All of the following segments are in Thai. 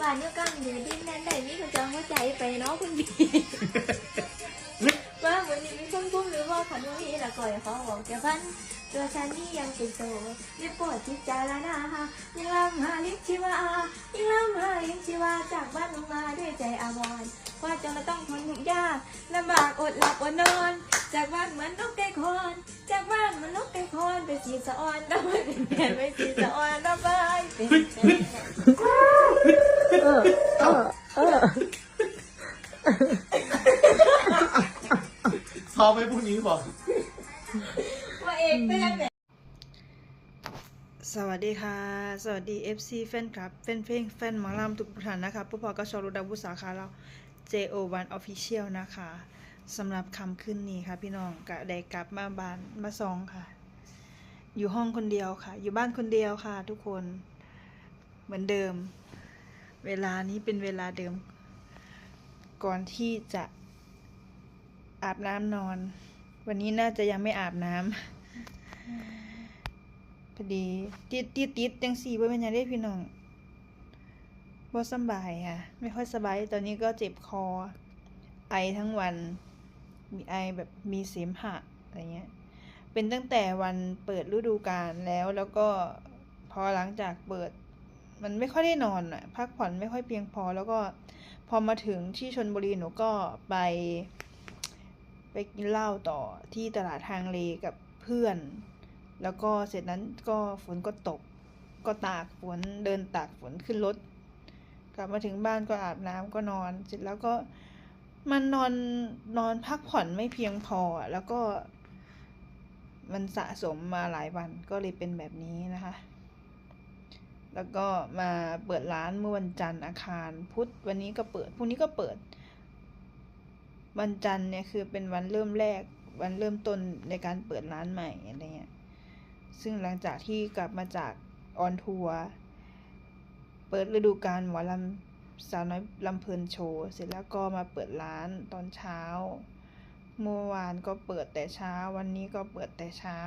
บ้านเดียวกันอยู่ดินแดนใดมีคนจองหัวใจไปเนาะคุณบีว่าวันนี้มีคนพุ่มหรือว่าขันว่ามีละก่อยขอบอกแกพันตัวฉันนี่ยังเป็นโสดรีบปวดจิตใจแล้วนะฮะยังลำหาลิชีวายังลำหาลิชีวาจากบ้านลงมาด้วยใจอาวรณ์ว่าจนเราต้องทนทุกข์ยากลำบากอดหลับอดนอน จากบ้านเหมือนนกไก่คอนจากบ้านเหมือนนกไก่คอนไปสีสะออนแล้วไปเป็นแผ่นไปสีสะออนแล้วไปเป็นแผ่น เออ เออ เออ ชอบไหมพวกนี้บอก ว่าเอกเป็นแบบสวัสดีค่ะ สวัสดี FC แฟนคลับแฟนเพลงแฟนหมอลำทุกท่านนะคะผู้พอก็ชอรุดาบุษาค่ะเรา JO1 Official นะคะสำหรับคำขึ้นนี้ค่ะ พี่น้องกะได้กลับมาบ้านมาซองค่ะ อยู่ห้องคนเดียวค่ะ อยู่บ้านคนเดียวค่ะ ทุกคนเหมือนเดิม เวลานี้เป็นเวลาเดิม ก่อนที่จะอาบน้ำนอน วันนี้น่าจะยังไม่อาบน้ำพอดีติดติดติดจังสี่บ่เป็นยังได้พี่น้องบ่สบายค่ะ ไม่ค่อยสบาย ตอนนี้ก็เจ็บคอ ไอทั้งวัน มีไอแบบมีเสมหะอะไรเงี้ย เป็นตั้งแต่วันเปิดฤดูกาลแล้วแล้วก็พอหลังจากเปิด มันไม่ค่อยได้นอนอะพักผ่อนไม่ค่อยเพียงพอ แล้วก็พอมาถึงที่ชนบุรีหนูก็ไป ไปกินเหล้าต่อที่ตลาดทางเลกับเพื่อน แล้วก็เสร็จนั้นก็ฝนก็ตก ก็ตากฝนเดินตากฝนขึ้นรถกลับมาถึงบ้านก็อาบน้ำก็นอน เสร็จแล้วก็มันนอนนอนพักผ่อนไม่เพียงพออะแล้วก็มันสะสมมาหลายวันก็เลยเป็นแบบนี้นะคะ แล้วก็มาเปิดร้านเมื่อวันจันทร์อาคารพุธวันนี้ก็เปิดพรุ่งนี้ก็เปิด วันจันทร์เนี่ยคือเป็นวันเริ่มแรก วันเริ่มต้นในการเปิดร้านใหม่อะไรเงี้ยซึ่งหลังจากที่กลับมาจากออนทัวร์เปิดฤดูกาลหมอลำสาวน้อยลำเพลินโชว์เสร็จแล้วก็มาเปิดร้านตอนเช้า เมื่อวานก็เปิดแต่เช้า วันนี้ก็เปิดแต่เช้า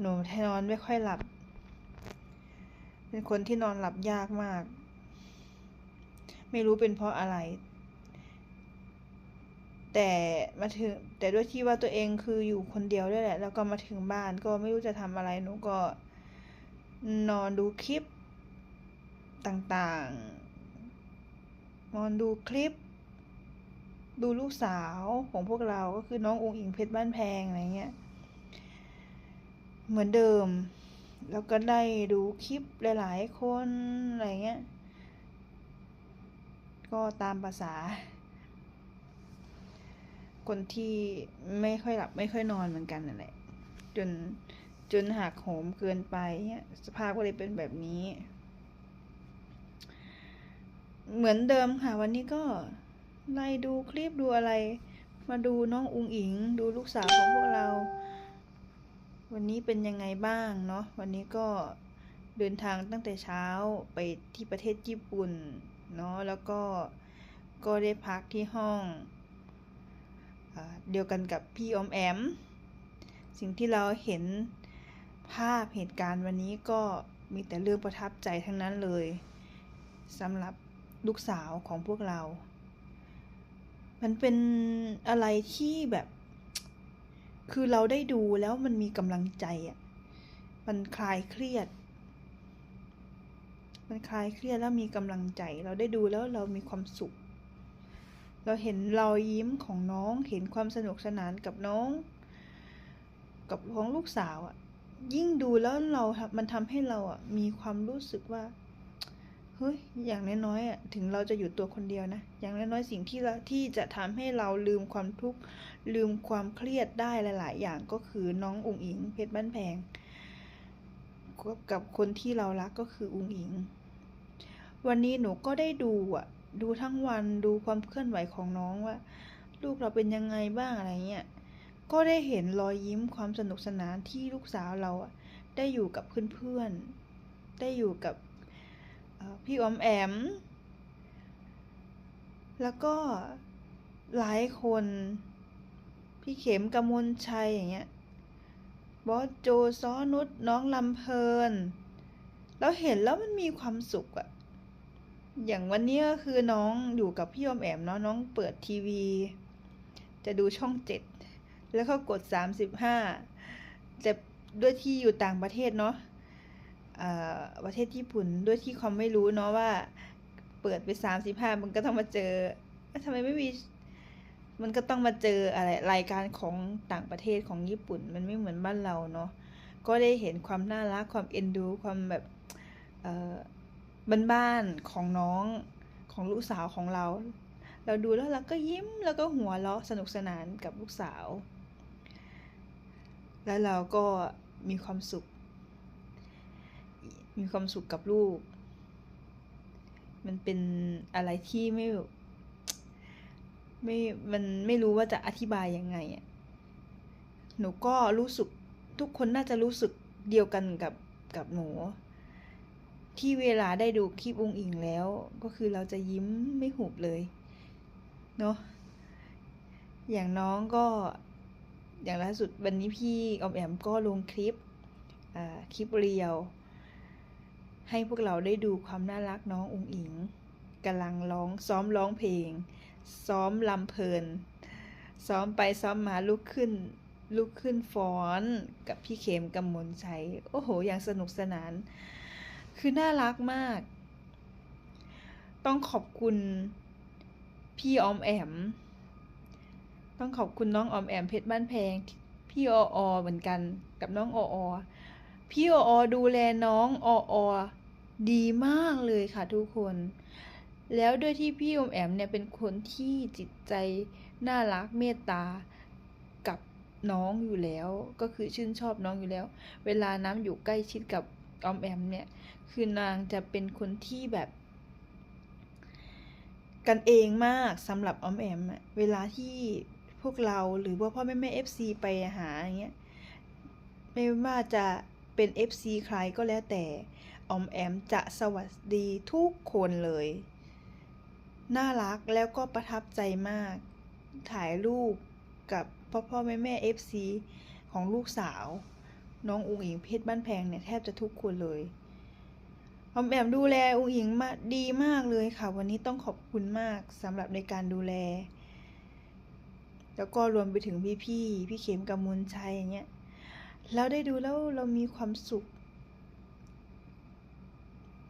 หนูแทนอนไม่ค่อยหลับ เป็นคนที่นอนหลับยากมาก ไม่รู้เป็นเพราะอะไร แต่มาถึง แต่ด้วยที่ว่าตัวเองคืออยู่คนเดียวด้วยแหละ แล้วก็มาถึงบ้านก็ไม่รู้จะทำอะไรหนูก็นอนดูคลิปต่างๆ นอนดูคลิป ดูลูกสาวของพวกเราก็คือน้ององค์อิงเพชรบ้านแพงอะไรเงี้ย เหมือนเดิม แล้วก็ได้ดูคลิปหลาย ๆ คนอะไรเงี้ย ก็ตามภาษา คนที่ไม่ค่อยหลับไม่ค่อยนอนเหมือนกันนั่นแหละ จนจนหักโหมเกินไปเนี่ยสภาพก็เลยเป็นแบบนี้ เหมือนเดิมค่ะ วันนี้ก็ไล่ดูคลิปดูอะไร มาดูน้องอุงอิง ดูลูกสาวของพวกเรา วันนี้เป็นยังไงบ้างเนาะวันนี้ก็เดินทางตั้งแต่เช้าไปที่ประเทศญี่ปุ่นเนาะแล้วก็ก็ได้พักที่ห้องอเดียวกันกับพี่อมแอม สิ่งที่เราเห็นภาพเหตุการณ์วันนี้ก็มีแต่เรื่องประทับใจทั้งนั้นเลยสำหรับลูกสาวของพวกเรา มันเป็นอะไรที่แบบ คือเราได้ดูแล้วมันมีกำลังใจอะ มันคลายเครียด มันคลายเครียดแล้วมีกำลังใจ เราได้ดูแล้วเรามีความสุข เราเห็นรอยยิ้มของน้อง เห็นความสนุกสนานกับน้อง กับของลูกสาวอะ ยิ่งดูแล้วเรา มันทำให้เราอะมีความรู้สึกว่า เฮ้ยอย่างน้อยๆถึงเราจะอยู่ตัวคนเดียวนะ อย่างน้อยๆสิ่งที่เราที่จะทำให้เราลืมความทุกข์ลืมความเครียดได้หลาย ๆ อย่างก็คือน้องอุ๋งอิงเพชรบ้านแพงกับคนที่เรารักก็คืออุ๋งอิง วันนี้หนูก็ได้ดูอะ ดูทั้งวันดูความเคลื่อนไหวของน้องว่า ลูกเราเป็นยังไงบ้างอะไรเงี้ยก็ได้เห็นรอยยิ้มความสนุกสนานที่ลูกสาวเราอะได้อยู่กับเพื่อนๆได้อยู่กับ พี่อมแอม แล้วก็หลายคน พี่เข็มกมลชัยอย่างเงี้ย บอสโจซ้อนุชน้องลำเพลินแล้วเห็นแล้วมันมีความสุขอะอย่างวันนี้ก็คือน้องอยู่กับพี่อมแอมเนาะน้องเปิดทีวี จะดูช่องเจ็ด แล้วก็กดสามสิบห้าจะด้วยที่อยู่ต่างประเทศเนาะ ประเทศญี่ปุ่นด้วยที่ความไม่รู้เนาะว่า เปิดไปสามสิบห้ามันก็ต้องมาเจอทำไมไม่มีมันก็ต้องมาเจออะไรรายการของต่างประเทศของญี่ปุ่น มันไม่เหมือนบ้านเราเนาะก็ได้เห็นความน่ารักความเอ็นดู ความแบบบ้านๆของน้องของลูกสาวของเรา เราดูแล้วเราก็ยิ้มแล้วก็หัวเราะสนุกสนานกับลูกสาว แล้วเราก็มีความสุข มีความสุขกับลูก มันเป็นอะไรที่ไม่ ไม่ มันไม่รู้ว่าจะอธิบายยังไงอะ หนูก็รู้สึกทุกคนน่าจะรู้สึกเดียวกันกับกับหนู ที่เวลาได้ดูคลิปองอิงแล้ว ก็คือเราจะยิ้มไม่หุบเลย เนาะอย่างน้องก็อย่างล่าสุดวันนี้พี่ออมแอมก็ลงคลิปคลิปเรียว ให้พวกเราได้ดูความน่ารักน้ององอิงกำลังร้องซ้อมร้องเพลง ซ้อมลำเพลิน ซ้อมไปซ้อมมาลุกขึ้นลุกขึ้นฟ้อนกับพี่เขมกำมลชัยโอ้โห อย่างสนุกสนาน คือน่ารักมาก ต้องขอบคุณพี่ออมแอม ต้องขอบคุณน้องออมแอมเพชรบ้านแพง พี่อออเหมือนกันกับน้องอออ พี่อออดูแลน้องอออดีมากเลยค่ะทุกคน แล้วด้วยที่พี่อมแอมเนี่ยเป็นคนที่จิตใจน่ารักเมตตากับน้องอยู่แล้ว ก็คือชื่นชอบน้องอยู่แล้ว เวลาน้ำอยู่ใกล้ชิดกับอมแอมเนี่ย คือนางจะเป็นคนที่แบบกันเองมากสำหรับออมแอมอะเวลาที่พวกเราหรือว่าพ่อแม่แม่เอฟซีไปหาอย่างเงี้ยไม่ว่าจะ เป็น FC ใครก็แล้วแต่ออมแอมจะสวัสดีทุกคนเลย น่ารักแล้วก็ประทับใจมาก ถ่ายรูปกับพ่อพ่อแม่แม่ FC ของลูกสาว น้องอุ๋งอิงเพชรบ้านแพงเนี่ยแทบจะทุกคนเลยออมแอมดูแลอุ๋งอิงมาดีมากเลยค่ะ วันนี้ต้องขอบคุณมากสำหรับในการดูแล แล้วก็รวมไปถึงพี่พี่พี่เข็มกำมลชัยอย่างเงี้ย แล้วได้ดูแล้วเรามีความสุข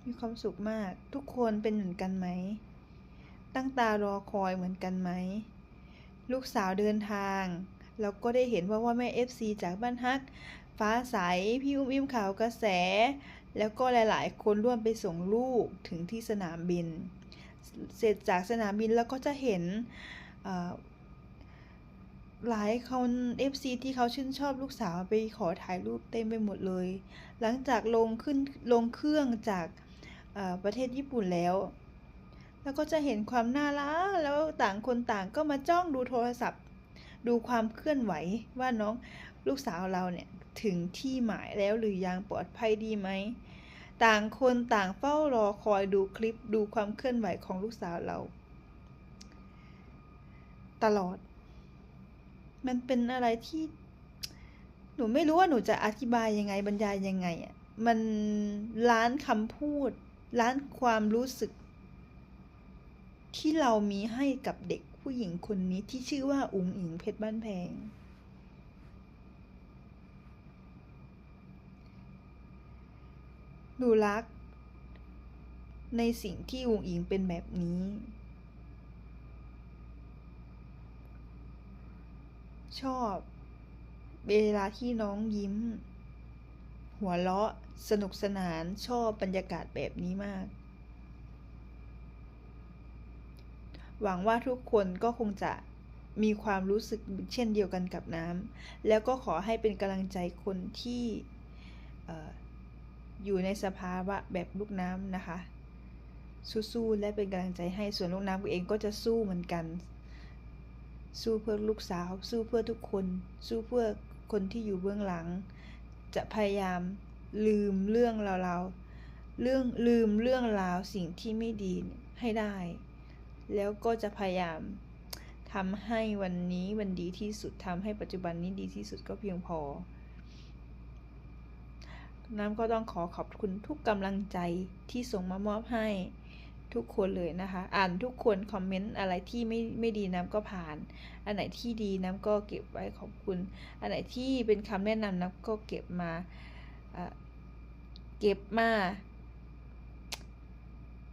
มีความสุขมาก ทุกคนเป็นเหมือนกันไหม ตั้งตารอคอยเหมือนกันไหม ลูกสาวเดินทาง เราก็ได้เห็นว่าว่าแม่เอฟซีจากบ้านฮัก ฟ้าใส พี่อุ้มอิ่มข่าวกระแส แล้วก็หลายๆ คนร่วมไปส่งลูกถึงที่สนามบิน เสร็จจากสนามบินแล้วก็จะเห็นอ่า หลายคน FC ที่เขาชื่นชอบลูกสาวไปขอถ่ายรูปเต็มไปหมดเลย หลังจากลงขึ้นลงเครื่องจากประเทศญี่ปุ่นแล้ว แล้วก็จะเห็นความน่ารักแล้วต่างคนต่างก็มาจ้องดูโทรศัพท์ ดูความเคลื่อนไหวว่าน้องลูกสาวเราเนี่ยถึงที่หมายแล้วหรือยังปลอดภัยดีไหม ต่างคนต่างเฝ้ารอคอยดูคลิปดูความเคลื่อนไหวของลูกสาวเรา ตลอด มันเป็นอะไรที่ หนูไม่รู้ว่าหนูจะอธิบายยังไงบรรยายยังไงอะมันล้านคำพูด ล้านความรู้สึก ที่เรามีให้กับเด็กผู้หญิงคนนี้ที่ชื่อว่าอุ๋งอิงเพชรบ้านแพง หนูรัก ในสิ่งที่อุ๋งอิงเป็นแบบนี้ ชอบ เวลาที่น้องยิ้ม หัวเราะ สนุกสนานชอบบรรยากาศแบบนี้มาก หวังว่าทุกคนก็คงจะมีความรู้สึกเช่นเดียวกันกับน้ำ แล้วก็ขอให้เป็นกำลังใจคนที่อออยู่ในสภาวะแบบลูกน้ำนะคะ สู้ๆและเป็นกำลังใจให้ส่วนลูกน้ำเองก็จะสู้เหมือนกัน สู้เพื่อลูกสาว สู้เพื่อทุกคน สู้เพื่อคนที่อยู่เบื้องหลัง จะพยายามลืมเรื่องราวๆเรื่องลืมเรื่องราวสิ่งที่ไม่ดีให้ได้ แล้วก็จะพยายามทำให้วันนี้วันดีที่สุดทำให้ปัจจุบันนี้ดีที่สุดก็เพียงพอ น้ำก็ต้องขอขอบคุณทุกกำลังใจที่ส่งมามอบให้ ทุกคนเลยนะคะ อ่านทุกคนคอมเมนต์อะไรที่ไม่ไม่ดีน้ำก็ผ่าน อันไหนที่ดีน้ำก็เก็บไว้ขอบคุณ อันไหนที่เป็นคำแนะนำน้ำก็เก็บมาเก็บมา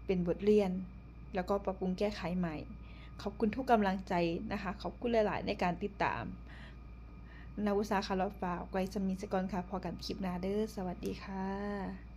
เป็นบทเรียน แล้วก็ปรับปรุงแก้ไขใหม่ ขอบคุณทุกกำลังใจนะคะ ขอบคุณหลาย ๆ ในการติดตามนาวุษาคาร์ลฟ้าไกวจะมีสกอนค่ะ พอกันคลิปหนาเด้อ สวัสดีค่ะ